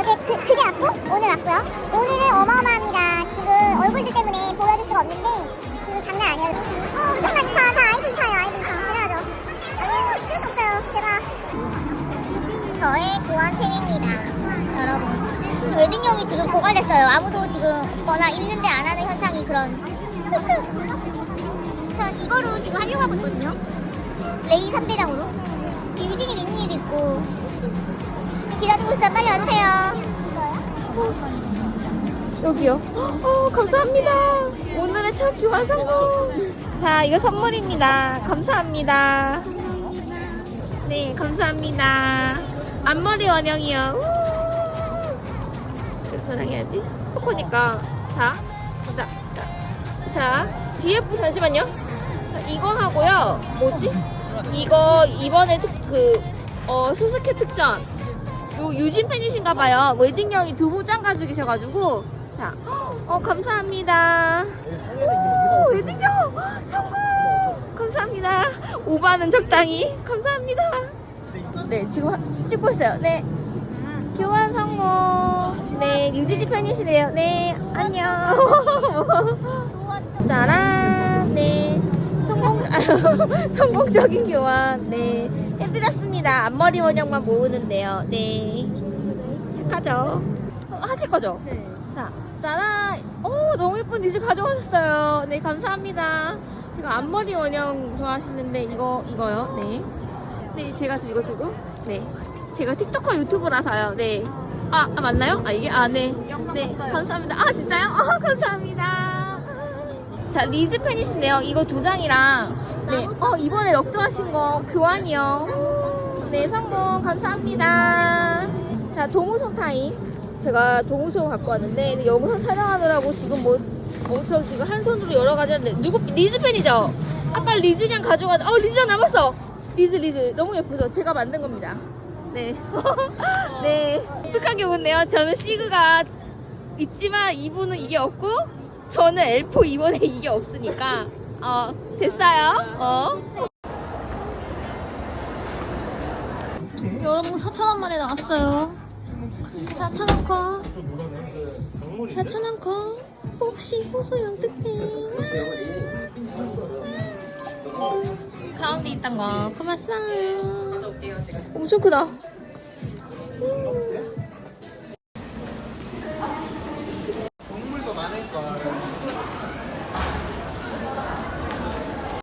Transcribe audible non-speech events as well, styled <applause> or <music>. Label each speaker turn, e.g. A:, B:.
A: 어제 그, 그제 왔고 오늘 왔고요. 오늘은 어마어마합니다. 지금 얼굴들 때문에 보여줄 수가 없는데 지금 장난 아니에요. 어, 엄청 많이 파. 다 아이들 파요. 아이들 파. 해야죠. 아유, 스트레스 없어요. 제가. 저의 고안템입니다. 여러분. 지금 웨딩용이 지금 고갈됐어요. 아무도 지금 거나 입는데 안 하는 현상이 그런. <laughs> 전 이거로 지금 하려고 하고 있거든요. 레이 3대장으로.
B: 여기요. 어, 감사합니다. 오늘의 첫 교환 성공. 자, 이거 선물입니다. 감사합니다. 네, 감사합니다. 앞머리 원형이요. 전화해야지. 코코니까. 자, 자, 자. 자, 뒤에 분 잠시만요. 자, 이거 하고요. 뭐지? 이거 이번에 특, 그, 어, 스스케 특전. 요 유진 팬이신가 봐요. 웨딩형이 두 부장 가지고 계셔가지고. 자, 어, 감사합니다. 오, 웨딩형! 성공! 감사합니다. 오바는 적당히. 감사합니다. 네, 지금 하- 찍고 있어요. 네. 교환 성공. 네, 유진이 팬이시래요. 네, 안녕. <laughs> 짜란. 네. 성공, <laughs> 성공적인 교환. 네. 해드렸습니다. 앞머리 원형만 모으는데요. 네. 착하죠? 어, 하실 거죠?
C: 네.
B: 자, 짜란! 오, 너무 예쁜 리즈 가져가셨어요. 네, 감사합니다. 제가 앞머리 원형 좋아하시는데, 이거, 이거요. 네. 네, 제가 이거 두고. 네. 제가 틱톡커 유튜브라서요. 네. 아, 아, 맞나요? 아, 이게? 아, 네. 네. 감사합니다. 아, 진짜요? 아, 감사합니다. 자, 리즈 팬이신데요. 이거 두 장이랑, 네. 어, 이번에 럭드하신 거 교환이요. 네, 성공. 감사합니다. 자, 동우송 타임. 제가 동우송 갖고 왔는데, 영상 촬영하느라고 지금 뭐, 엄청 지금 한 손으로 여러 가지 하는데, 누구, 리즈 팬이죠? 아까 리즈냥 가져가자. 어, 리즈냥 남았어! 리즈, 리즈. 너무 예쁘죠? 제가 만든 겁니다. 네. <laughs> 네. 독특하게 오네요. 저는 시그가 있지만 이분은 이게 없고, 저는 L4 이번에 이게 없으니까, 어, 됐어요. 어.
C: 여러분 4,000원 만에 나왔어요. 4,000원 컷. 4,000원 컷. 혹시 호소 영특해. 가운데 있던 거 고맙어요.
B: 엄청 크다. 음.